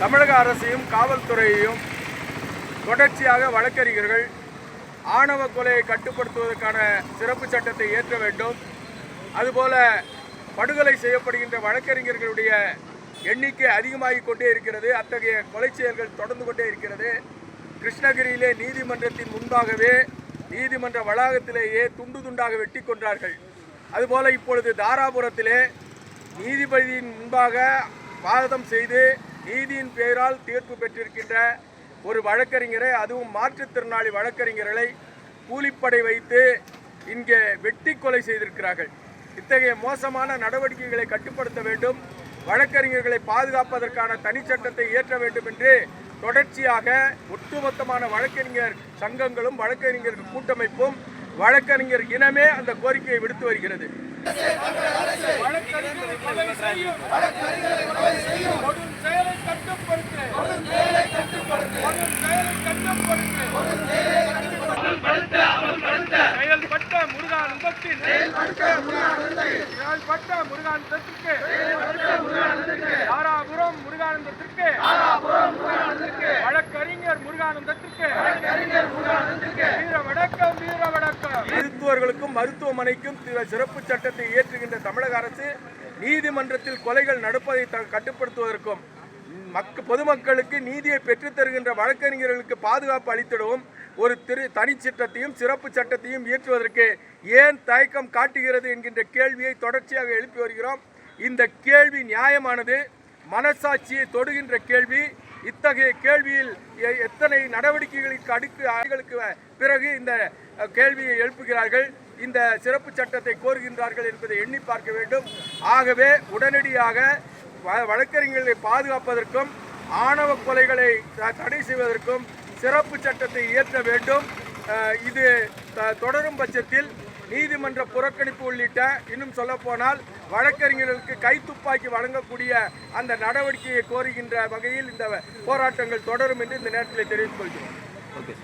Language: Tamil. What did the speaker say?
தமிழக அரசையும் காவல்துறையையும் தொடர்ச்சியாக வழக்கறிஞர்கள் ஆணவ கொலையை கட்டுப்படுத்துவதற்கான சிறப்பு சட்டத்தை இயற்ற வேண்டும். அதுபோல படுகொலை செய்யப்படுகின்ற வழக்கறிஞர்களுடைய எண்ணிக்கை அதிகமாகிக் கொண்டே இருக்கிறது. அத்தகைய கொலை செயல்கள் தொடர்ந்து கொண்டே இருக்கிறது. கிருஷ்ணகிரியிலே நீதிமன்றத்தின் முன்பாகவே நீதிமன்ற வளாகத்திலேயே துண்டு துண்டாக வெட்டி கொன்றார்கள். அதுபோல இப்பொழுது தாராபுரத்திலே நீதிபதியின் முன்பாக வாதம் செய்து நீதியின் பெயரால் தீர்ப்பு பெற்றிருக்கின்ற ஒரு வழக்கறிஞரை அதுவும் மாற்றுத்திறனாளி வழக்கறிஞர்களை கூலிப்படை வைத்து இங்கே வெட்டி கொலை செய்திருக்கிறார்கள். இத்தகைய மோசமான நடவடிக்கைகளை கட்டுப்படுத்த வேண்டும். வழக்கறிஞர்களை பாதுகாப்பதற்கான தனிச்சட்டத்தை இயற்ற வேண்டும் என்று தொடர்ச்சியாக ஒட்டுமொத்தமான வழக்கறிஞர் சங்கங்களும் வழக்கறிஞர் கூட்டமைப்பும் வழக்கறிஞர் இனமே அந்த கோரிக்கையை விடுத்து வருகிறது. செயல்பட்ட முருகானந்தத்திற்கு. தாராபுரம் முருகானந்தத்திற்கு. வழக்கறிஞர் முருகானந்தத்திற்கு. வீர வணக்கம் வீர வணக்கம் மருத்துவர்களுக்கும் மருத்துவமனைக்கும் சிறப்பு சட்டத்தை இயற்றுகின்ற தமிழக அரசு நீதிமன்றத்தில் கொலைகள் நடப்பதை த- கட்டுப்படுத்துவதற்கும் மக்க பொதுமக்களுக்கு நீதியை பெற்றுத் தருகின்ற வழக்கறிஞர்களுக்கு பாதுகாப்பு அளித்திடவும் ஒரு திரு தனிச்சட்டத்தையும் சிறப்பு சட்டத்தையும் இயற்றுவதற்கு ஏன் தயக்கம் காட்டுகிறது என்கின்ற கேள்வியை தொடர்ச்சியாக எழுப்பி வருகிறோம். இந்த கேள்வி நியாயமானது மனசாட்சியை தொடுகின்ற கேள்வி. இத்தகைய கேள்வியில் எ- எத்தனை நடவடிக்கைகளுக்கு அடுக்கு ஆய்களுக்கு பிறகு இந்த கேள்வியை எழுப்புகிறார்கள். இந்த சிறப்பு சட்டத்தை கோருகின்றார்கள் என்பதை எண்ணி பார்க்க வேண்டும். ஆகவே உடனடியாக வ- வழக்கறிஞர்களை பாதுகாப்பதற்கும் ஆணவ கொலைகளை த- தடை செய்வதற்கும் சிறப்பு சட்டத்தை இயற்ற வேண்டும். இது தொடரும் பட்சத்தில் நீதிமன்ற புறக்கணிப்பு உள்ளிட்ட இன்னும் சொல்ல போனால் வழக்கறிஞர்களுக்கு கைத்துப்பாக்கி வழங்கக்கூடிய அந்த நடவடிக்கையை கோருகின்ற வகையில் இந்த போராட்டங்கள் தொடரும் என்று இந்த நேரத்தில் தெரிவித்துக் கொள்கிறோம். ஓகே